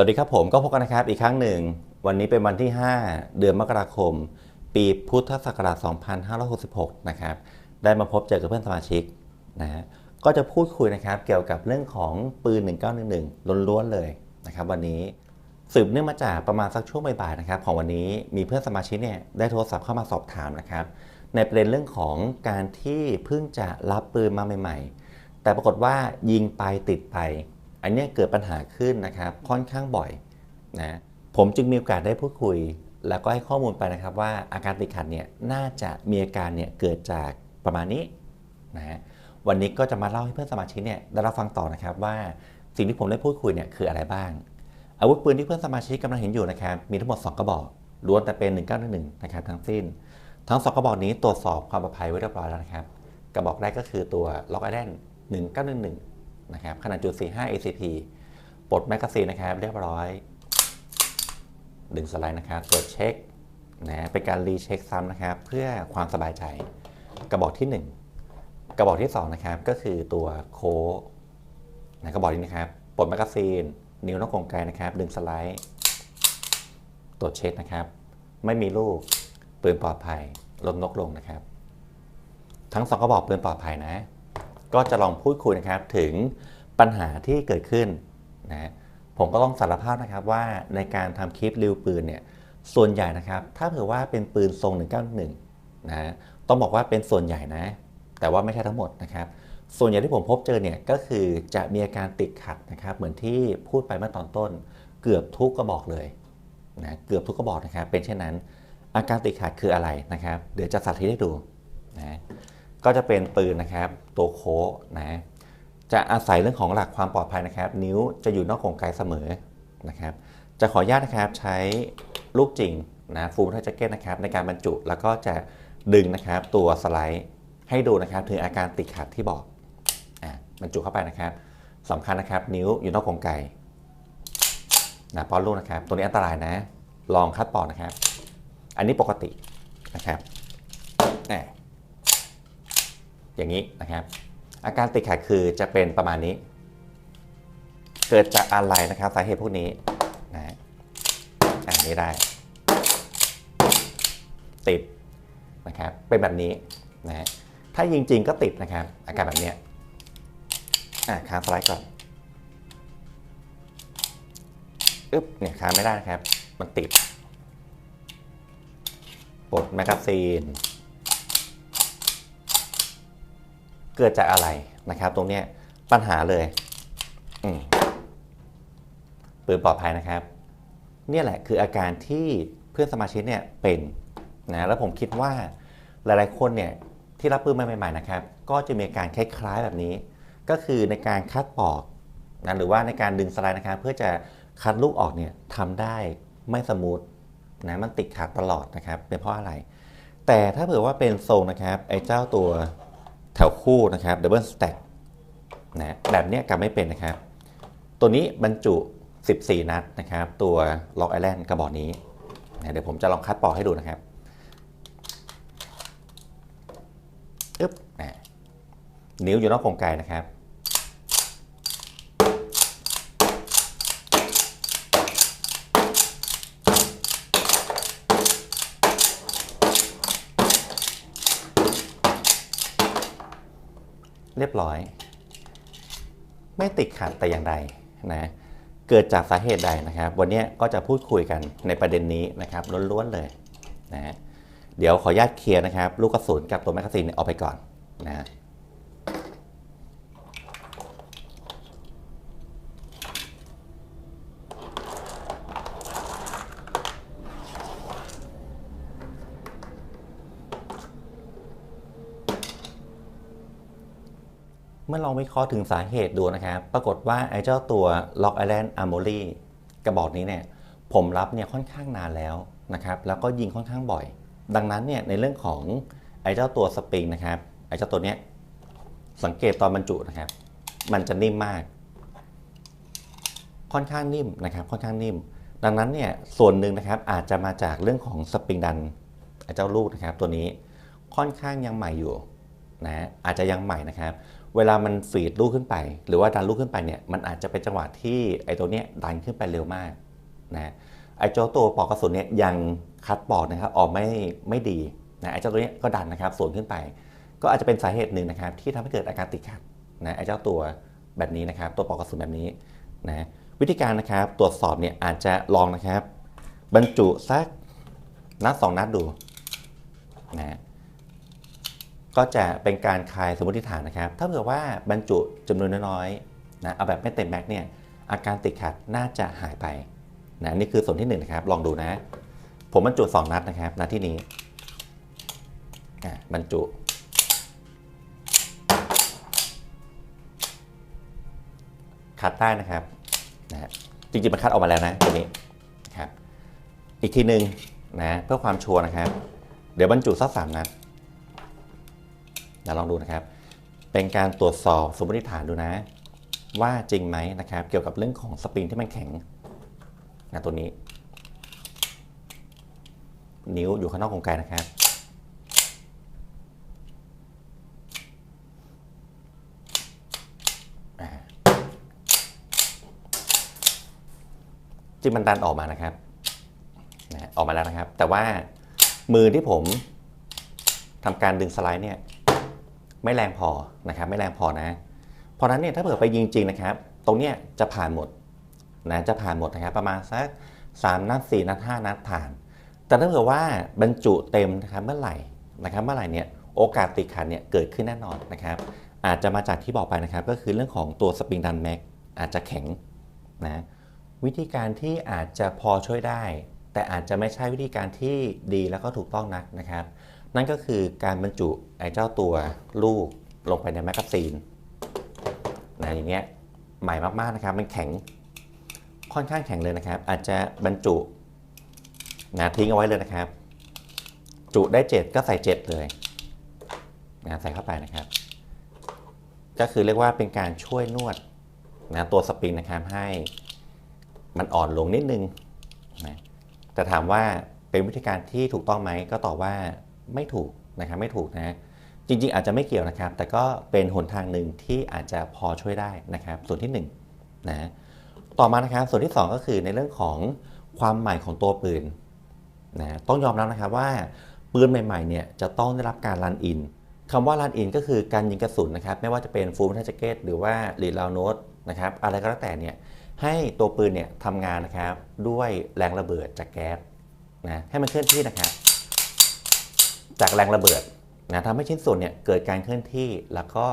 วัสดีครับผมก็พบกันนะครับอีกครั้งหนึ่ง วันนี้เป็นวันที่ 5 เดือนมกราคม ปีพุทธศักราช 2566 นะครับ ได้มาพบเจอกับเพื่อนสมาชิกนะฮะก็จะพูดคุยนะครับเกี่ยวกับเรื่องของปืน 1911ล้วนๆเลยนะครับ วันนี้สืบเนื่องมาจากประมาณสักช่วงบ่ายๆนะครับ ของวันนี้มีเพื่อนสมาชิกเนี่ยได้โทรศัพท์เข้ามาสอบถามนะครับ ในประเด็นเรื่องของการที่เพิ่งจะรับปืนมาใหม่ ๆ แต่ปรากฏว่ายิงไปติดไป อันนี้เกิดปัญหาขึ้นนะครับค่อนข้างบ่อยนะผมจึงมีโอกาสได้พูดคุย แล้วก็ให้ข้อมูลไปนะครับว่าอาการติดขัดเนี่ยน่าจะมีอาการเนี่ยเกิดจากประมาณนี้นะฮะวันนี้ก็จะมาเล่าให้เพื่อนสมาชิกเนี่ยได้รับฟังต่อนะครับว่าสิ่งที่ผมได้พูดคุยเนี่ยคืออะไรบ้าง อาวุธปืนที่เพื่อนสมาชิกกำลังเห็นอยู่นะครับมีทั้งหมด 2 กระบอกล้วนแต่เป็น 1911นะครับทั้งสิ้น ทั้ง 2 กระบอกนี้ตรวจสอบความปลอดภัยไว้เรียบร้อยแล้วนะครับกระบอกแรกก็คือตัว Lock Island 1911 นะครับขนาดจุด45 ACP ปลดแมกกาซีนนะครับ เรียบร้อย ดึงสไลด์นะครับตรวจเช็คนะเป็นการรีเช็คซ้ำนะครับ เพื่อความสบายใจ กระบอกที่ 1 กระบอกที่ 2 นะครับ ก็คือตัวโคกนะกระบอกนี้นะครับปลดแมกกาซีน นิ้วนกกลไกนะครับ ดึงสไลด์ ตรวจเช็คนะครับ ไม่มีลูกปืนปลอดภัยลดนกลงนะครับ ทั้งสองกระบอกปืนปลอดภัยนะ ก็จะลองพูดคุยนะครับถึงปัญหาที่เกิดขึ้นนะผมก็ต้องสารภาพนะครับว่าในการทำคลิปรีวิวปืนเนี่ยส่วนใหญ่นะครับ ถ้าเผื่อว่าเป็นปืนทรง 191 นะต้องบอกว่าเป็นส่วนใหญ่นะ แต่ว่าไม่ใช่ทั้งหมดนะครับ ส่วนใหญ่ที่ผมพบเจอเนี่ยก็คือจะมีอาการติดขัดนะครับ เหมือนที่พูดไปเมื่อตอนต้น เกือบทุกกระบอกเลยนะเกือบทุกกระบอกนะครับ เป็นเช่นนั้น อาการติดขัดคืออะไรนะครับ เดี๋ยวจะสาธิตให้ดูนะ ก็จะเป็นปืนนะครับตัวโค้นะจะอาศัยเรื่องของหลักความปลอดภัยนะครับ นิ้วจะอยู่นอกกรงไกเสมอนะครับ จะขออนุญาตนะครับใช้ลูกจริงนะฟูลทัชเก็ตนะครับในการบรรจุแล้วก็จะดึงนะครับตัวสไลด์ให้ดูนะครับถึงอาการติดขัดที่บอกอะบรรจุเข้าไปนะครับสำคัญนะครับ นิ้วอยู่นอกกรงไกนะป้อนลูกนะครับ ตัวนี้อันตรายนะ ลองคัดปอดนะครับ อันนี้ปกตินะครับแหม อย่างนี้นะครับ อาการติดขัดคือจะเป็นประมาณนี้ เกิดจากอะไรนะครับสาเหตุพวกนี้นะฮะอันนี้ได้ ติดนะครับ เป็นแบบนี้นะฮะถ้ายิงจริงก็ติดนะครับ อาการแบบเนี้ยอ่าค้างสไลด์ก่อนอึ๊บเนี่ยค้างไม่ได้นะครับ มันติดปลดแมกกาซีน เกิดจากอะไรนะครับ ตรงนี้ปัญหาเลยปืนปลอดภัยนะครับ เนี่ยแหละคืออาการที่เพื่อนสมาชิกเนี่ยเป็นนะแล้วผมคิดว่าหลายๆคนเนี่ยที่รับปืนมาใหม่ๆนะครับ ก็จะมีอาการคล้ายๆแบบนี้ ก็คือในการคัดปอกนะหรือว่าในการดึงสไลด์นะครับ เพื่อจะคัดลูกออกเนี่ยทำได้ไม่สมูทนะมันติดขัดตลอดนะครับ เป็นเพราะอะไร แต่ถ้าเผื่อว่าเป็นทรงนะครับไอ้เจ้าตัว แถวคู่นะครับ double stack นะแบบนี้กลับไม่เป็นนะครับ ตัวนี้บรรจุ 14 นัดนะครับ ตัว Lock Island กระบอกนี้นะเดี๋ยวผมจะลองคัดปอกให้ดูนะครับอึ๊บนะนิ้วอยู่นอกกรงไกนะครับ เรียบร้อย ไม่ติดขัดแต่อย่างใดนะเกิดจากสาเหตุใดนะครับ วันนี้ก็จะพูดคุยกันในประเด็นนี้นะครับล้วนๆเลยนะเดี๋ยวขออนุญาตเคลียร์นะครับ ลูกกระสุนกับตัวแมกกาซีนเออกไปก่อนนะ เมื่อลองวิเคราะห์ถึงสาเหตุดูนะครับ ปรากฏว่าไอ้เจ้าตัว Lock Island Armory กระบอกนี้เนี่ย ผมรับเนี่ยค่อนข้างนานแล้วนะครับ แล้วก็ยิงค่อนข้างบ่อย ดังนั้นเนี่ยในเรื่องของไอ้เจ้าตัวสปริงนะครับ ไอ้เจ้าตัวเนี้ยสังเกตตอนบรรจุนะครับ มันจะนิ่มมาก ค่อนข้างนิ่มนะครับ ค่อนข้างนิ่ม ดังนั้นเนี่ยส่วนหนึ่งนะครับอาจจะมาจากเรื่องของสปริงดันไอ้เจ้าลูกนะครับ ตัวนี้ค่อนข้างยังใหม่อยู่นะอาจจะยังใหม่นะครับ เวลามันฟีดลูกขึ้นไป หรือว่าดันลูกขึ้นไปเนี่ยมันอาจจะเป็นจังหวะที่ไอ้ตัวเนี้ยดันขึ้นไปเร็วมากนะไอ้เจ้าตัวปอกกระสุนเนี่ยยังคัดปอกนะครับออกไม่ไม่ดีนะไอ้เจ้าตัวเนี้ยก็ดันนะครับสวนขึ้นไป ก็อาจจะเป็นสาเหตุหนึ่งนะครับ ที่ทำให้เกิดอาการติดขัดนะไอ้เจ้าตัวแบบนี้นะครับ ตัวปอกกระสุนแบบนี้นะวิธีการนะครับตรวจสอบเนี่ยอาจจะลองนะครับ บรรจุสักนัดสองนัดดูนะ ก็จะเป็นการคลายสมมติฐานนะครับ ถ้าเผื่อว่าบรรจุจำนวนน้อยๆนะเอาแบบไม่เต็มแม็กซ์เนี่ยอาการติดขัดน่าจะหายไปนะนี่คือส่วนที่หนึ่งนะครับ ลองดูนะ ผมบรรจุ 2 นัดนะครับนัดที่นี้บรรจุคัดได้นะครับนะฮะจริงๆมันคัดออกมาแล้วนะตัวนี้นะครับ อีกทีหนึ่งนะเพื่อความชัวร์นะครับ เดี๋ยวบรรจุสักสามนัด นะลองดูนะครับ เป็นการตรวจสอบสมมติฐานดูนะ ว่าจริงไหมนะครับ เกี่ยวกับเรื่องของสปริงที่มันแข็งนะตัวนี้ นิ้วอยู่ข้างนอกของไกลนะครับที่มันดันออกมานะครับนะออกมาแล้วนะครับ แต่ว่ามือที่ผมทำการดึงสไลด์เนี่ย ไม่แรงพอนะครับไม่แรงพอนะเพราะนั้นเนี่ยถ้าเผื่อไปยิงจริงนะครับ ตรงเนี้ยจะผ่านหมดนะจะผ่านหมดนะครับประมาณสัก3นัด4นัด5นัดผ่าน แต่ถ้าเผื่อว่าบรรจุเต็มนะครับเมื่อไหร่นะครับเมื่อไหร่เนี่ยโอกาสติดขัดเนี่ยเกิดขึ้นแน่นอนนะครับ อาจจะมาจากที่บอกไปนะครับ ก็คือเรื่องของตัวสปริงดันแม็กอาจจะแข็งนะวิธีการที่อาจจะพอช่วยได้ แต่อาจจะไม่ใช่วิธีการที่ดีแล้วก็ถูกต้องนักนะครับ นั่นก็คือการบรรจุไอ้เจ้าตัวลูกลงไปในแมกกาซีนนะอย่างเงี้ยใหม่มากๆนะครับ มันแข็งค่อนข้างแข็งเลยนะครับ อาจจะบรรจุนะทิ้งเอาไว้เลยนะครับ จุได้ 7 ก็ใส่ 7 เลยนะใส่เข้าไปนะครับ ก็คือเรียกว่าเป็นการช่วยนวดนะตัวสปริงนะครับให้มันอ่อนลงนิดนึงนะแต่ถามว่าเป็นวิธีการที่ถูกต้องไหมก็ตอบว่า ไม่ถูกนะครับไม่ถูกนะจริง ๆ อาจจะไม่เกี่ยวนะครับ แต่ก็เป็นหนทางหนึ่งที่อาจจะพอช่วยได้นะครับ ส่วนที่1นงนะต่อมานะครับส่วนที่ 2 ก็คือในเรื่องของความใหม่ของตัวปืนนะต้องยอมรับนะครับว่าปืนใหม่ๆเนี่ยจะต้องได้รับการรันอินคำว่ารันอินก็คือการยิงกระสุนนะครับ ไม่ว่าจะเป็นฟูลทัชเกตหรือว่าลีดลาวโนตนะครับอะไรก็แล้วแต่เนี่ยให้ตัวปืนเนี่ยทำงานนะครับด้วยแรงระเบิดจากแก๊สนะให้มันเคลื่อนที่นะครับ จากแรงระเบิดนะทำให้ชิ้นส่วนเนี่ยเกิดการเคลื่อนที่แล้วก็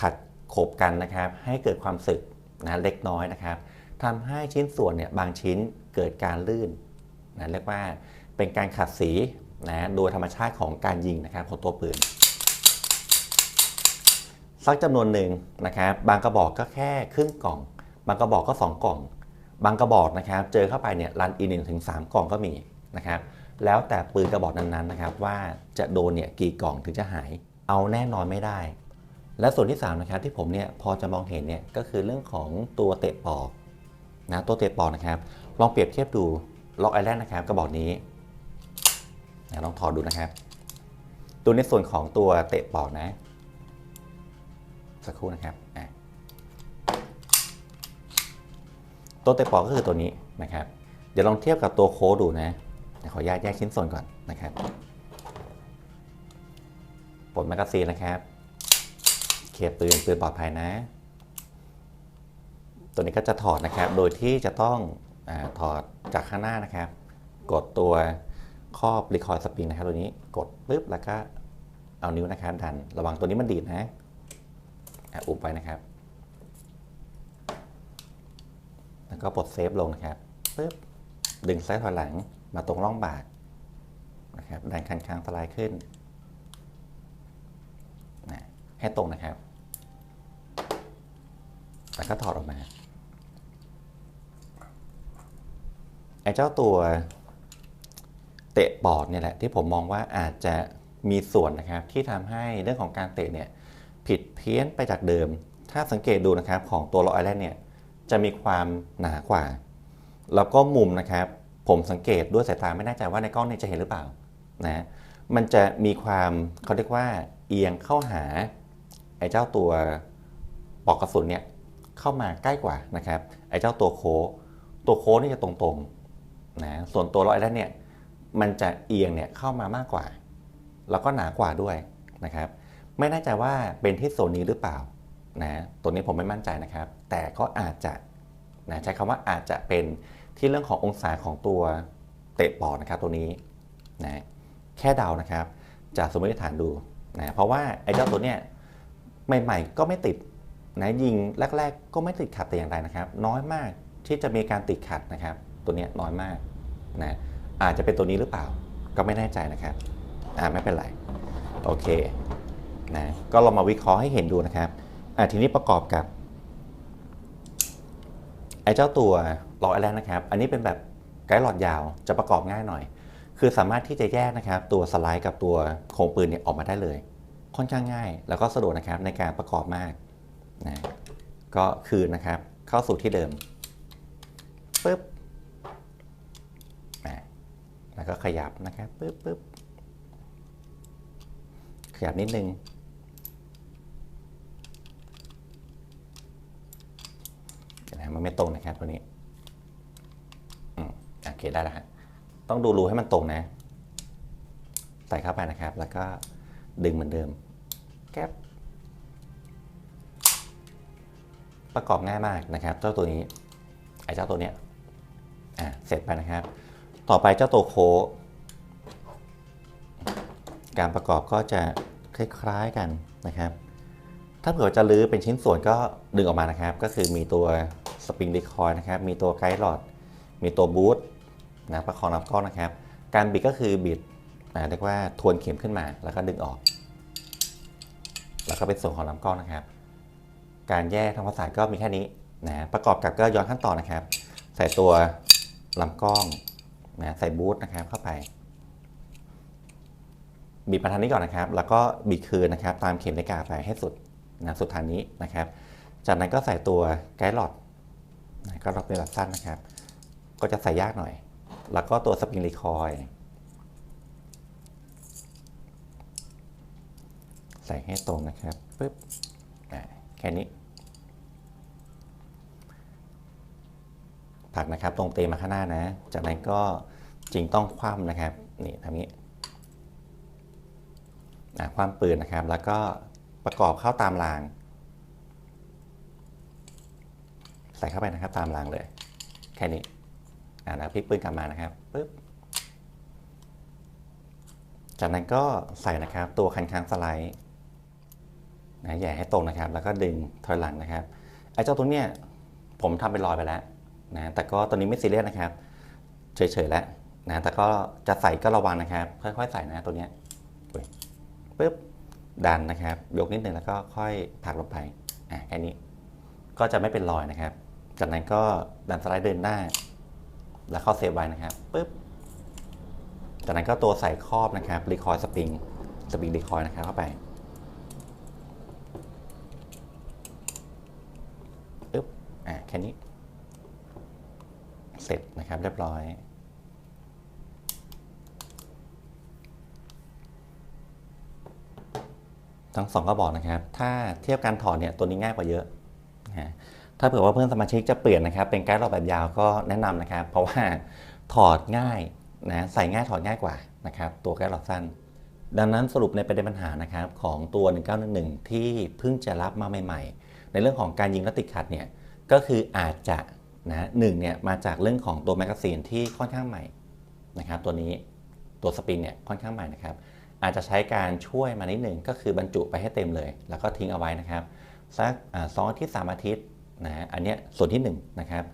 ขัดโขบกันนะครับให้เกิดความสึกนะเล็กน้อยนะครับทำให้ชิ้นส่วนเนี่ยบางชิ้นเกิดการลื่นนะเรียกว่าเป็นการขัดสีนะโดยธรรมชาติของการยิงนะครับของตัวปืนสักจำนวนหนึ่งนะครับบางกระบอกก็แค่ครึ่งกล่อง บางกระบอกก็ 2 กล่อง บางกระบอกนะครับเจอเข้าไปเนี่ยรันอีหนึ่งถึงสกล่องก็มีนะครับ แล้วแต่ปืนกระบอกนั้นๆนะครับว่าจะโดนเนี่ยกี่กล่องถึงจะหาย เอาแน่นอนไม่ได้ และส่วนที่3นะครับที่ผมเนี่ยพอจะมองเห็นเนี่ยก็คือเรื่องของตัวเตะปอกนะตัวเตะปอกนะครับ ลองเปรียบเทียบดูล็อกไอแลนด์นะครับกระบอกนี้นะลองถอดดูนะครับ ตัวในส่วนของตัวเตะปอกนะ สักครู่นะครับตัวเตะปอกก็คือตัวนี้นะครับ เดี๋ยวลองเทียบกับตัวโค้ดดูนะ ขออนุญาตแยกชิ้นส่วนก่อนนะครับปลดแมกกาซีนนะครับเคลียร์ปืนปืนปลอดภัยนะ ตัวนี้ก็จะถอดนะครับ โดยที่จะต้องอถอดจากข้างหน้านะครับ กดตัวครอบรีคอยสปริงนะครับ ตัวนี้กดปุ๊บแล้วก็เอานิ้วนะครับดัน ระวังตัวนี้มันดีดนะอะอุบไว้นะครับ แล้วก็ปลดเซฟลงนะครับปึ๊บดึงซ้ายถอยหลัง มาตรงร่องบากนะครับดันคันคางสไลด์ขึ้นนะให้ตรงนะครับแล้วก็ถอดออกมาไอ้เจ้าตัวเตะปอดเนี่ยแหละที่ผมมองว่าอาจจะมีส่วนนะครับที่ทำให้เรื่องของการเตะเนี่ยผิดเพี้ยนไปจากเดิม ถ้าสังเกตดูนะครับของตัวลอกไอแลนด์เนี่ยจะมีความหนากว่า แล้วก็มุมนะครับ ผมสังเกตด้วยสายตาไม่แน่ใจว่าในกล้องเนี่ยจะเห็นหรือเปล่านะมันจะมีความเขาเรียกว่าเอียงเข้าหาไอ้เจ้าตัวปลอกกระสุนเนี่ยเข้ามาใกล้กว่านะครับไอ้เจ้าตัวโค้ตัวโค้นี่จะตรงๆนะส่วนตัวร้อยด้านเนี่ยมันจะเอียงเนี่ยเข้ามามากกว่า แล้วก็หนากว่าด้วยนะครับไม่แน่ใจว่าเป็นที่โซนนี้หรือเปล่านะตัวนี้ผมไม่มั่นใจนะครับ แต่ก็อาจจะนะใช้คำว่าอาจจะเป็น ที่เรื่องขององศาของตัวเตะปอดนะครับตัวนี้นะแค่เดานะครับ จากสมมติฐานดูนะเพราะว่าไอ้เจ้าตัวเนี้ยใหม่ๆก็ไม่ติดนะยิงแรก ๆ ก็ไม่ติดขัดแต่อย่างใดนะครับ น้อยมากที่จะมีการติดขัดนะครับ ตัวเนี้ยน้อยมากนะอาจจะเป็นตัวนี้หรือเปล่าก็ไม่แน่ใจนะครับอ่าไม่เป็นไรโอเคนะก็ลองมาวิเคราะห์ให้เห็นดูนะครับอ่าทีนี้ประกอบกับไอ้เจ้าตัว ลอดแรนะครับ อันนี้เป็นแบบไกด์หลอดยาวจะประกอบง่ายหน่อย คือสามารถที่จะแยกนะครับ ตัวสไลด์กับตัวโครงปืนเนี่ยออกมาได้เลย ค่อนข้างง่าย แล้วก็สะดวกนะครับในการประกอบมากนะก็คือนะครับเข้าสู่ที่เดิมปึ๊บนะแล้วก็ขยับนะครับปึ๊บปึ๊บขยับนิดนึงนะมันไม่ตรงนะครับตัวนี้ โอเคได้แล้วฮะต้องดูรูให้มันตรงนะ ใส่เข้าไปนะครับ แล้วก็ดึงเหมือนเดิมแก๊บประกอบง่ายมากนะครับ เจ้าตัวนี้ไอ้เจ้าตัวเนี้ยอะเสร็จไปนะครับ ต่อไปเจ้าตัวโค การประกอบก็จะคล้ายๆกันนะครับ ถ้าเผื่อจะลื้อเป็นชิ้นส่วนก็ดึงออกมานะครับ ก็คือมีตัวสปริงรีคอยนะครับ มีตัวไกด์หลอด มีตัวบูท นะประคองลำกล้องนะครับ การบิดก็คือบิดนะเรียกว่าทวนเข็มขึ้นมา แล้วก็ดึงออก แล้วก็เป็นส่วนของลำกล้องนะครับ การแยกทางภาษาก็มีแค่นี้นะประกอบกับก็ย้อนขั้นตอนนะครับ ใส่ตัวลำกล้องนะใส่บูทนะครับเข้าไปบิดมาทางนี้ก่อนนะครับ แล้วก็บิดคืนนะครับ ตามเข็มนาฬิกาไปให้สุดนะสุดทางนี้นะครับ จากนั้นก็ใส่ตัวไกด์หลอดนะก็รอบเป็นแบบสั้นนะครับ ก็จะใส่ยากหน่อย แล้วก็ตัวสปริงรีคอยใส่ให้ตรงนะครับปึ๊บแค่นี้ผักนะครับตรงเตมาข้างหน้านะ จากนั้นก็จริงต้องคว่ำนะครับนี่ทำนี้คว่ำปืนนะครับ แล้วก็ประกอบเข้าตามราง ใส่เข้าไปนะครับตามรางเลย แค่นี้ อ่าแล้วพลิกปืนกลับมานะครับปึ๊บจากนั้นก็ใส่นะครับตัวคันค้างสไลด์นะแหย่ให้ตรงนะครับ แล้วก็ดึงถอยหลังนะครับไอ้เจ้าตัวเนี้ยผมทำเป็นรอยไปแล้วนะแต่ก็ตอนนี้ไม่ซีเรียสนะครับ เฉยๆแล้วนะแต่ก็จะใส่ก็ระวังนะครับ ค่อยๆใส่นะตัวเนี้ยอุ๊ยปึ๊บดันนะครับ ยกนิดนึงแล้วก็ค่อยผลักลงไปอะแค่นี้ก็จะไม่เป็นรอยนะครับ จากนั้นก็ดันสไลด์เดินหน้า แล้วเข้าเซฟไว้นะครับปึ๊บจากนั้นก็ตัวใส่ครอบนะครับรีคอยสปริงสปริงรีคอยนะครับเข้าไปปึ๊บอ่าแค่นี้ เสร็จนะครับเรียบร้อยทั้งสองก็บอกนะครับ ถ้าเทียบการถอดเนี่ยตัวนี้ง่ายกว่าเยอะนะฮะ ถ้าเผื่อว่าเพื่อนสมาชิกจะเปลี่ยนนะครับ เป็นไกด์รอบแบบยาวก็แนะนำนะครับ เพราะว่าถอดง่ายนะใส่ง่ายถอดง่ายกว่านะครับ ตัวไกด์รอบสั้น ดังนั้นสรุปในประเด็นปัญหานะครับของตัว 1911 ที่เพิ่งจะรับมาใหม่ ๆ ในเรื่องของการยิงและติดขัดเนี่ยก็คืออาจจะนะหนึ่งเนี่ยมาจากเรื่องของตัวแมกกาซีนที่ค่อนข้างใหม่นะครับ ตัวนี้ตัวสปริงเนี่ยค่อนข้างใหม่นะครับ อาจจะใช้การช่วยมานิดหนึ่งก็คือบรรจุไปให้เต็มเลย แล้วก็ทิ้งเอาไว้นะครับสักสองอาทิตย์สามอาทิตย์ นะฮะอันนี้ส่วนที่หนึ่งนะครับ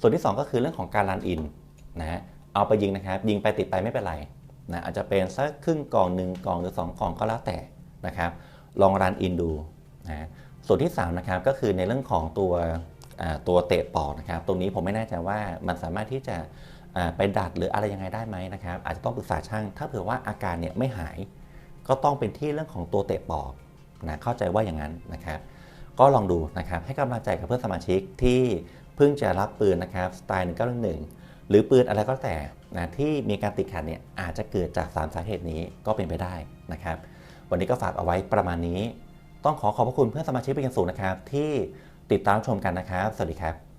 ส่วนที่สองก็คือเรื่องของการรันอินนะฮะเอาไปยิงนะครับ ยิงไปติดไปไม่เป็นไรนะอาจจะเป็นสักครึ่งกล่องหนึ่งกล่องหรือสองกล่องก็แล้วแต่นะครับลองรันอินดูนะส่วนที่3นะครับก็คือในเรื่องของตัวตัวเตะปอดนะครับตรงนี้ผมไม่แน่ใจว่ามันสามารถที่จะไปดัดหรืออะไรยังไงได้ไหมนะครับอาจจะต้องปรึกษาช่าง ถ้าเผื่อว่าอาการเนี่ยไม่หาย ก็ต้องเป็นที่เรื่องของตัวเตะปอดนะเข้าใจว่าอย่างนั้นนะครับ ก็ลองดูนะครับให้กำลังใจกับเพื่อนสมาชิกที่เพิ่งจะรับปืนนะครับสไตล์1911หรือปืนอะไรก็แต่นะที่มีการติดขัดเนี่ยอาจจะเกิดจากสามสาเหตุนี้ก็เป็นไปได้นะครับ วันนี้ก็ฝากเอาไว้ประมาณนี้ ต้องขอขอบพระคุณเพื่อนสมาชิกเป็นอย่างสูงนะครับ ที่ติดตามชมกันนะครับ สวัสดีครับ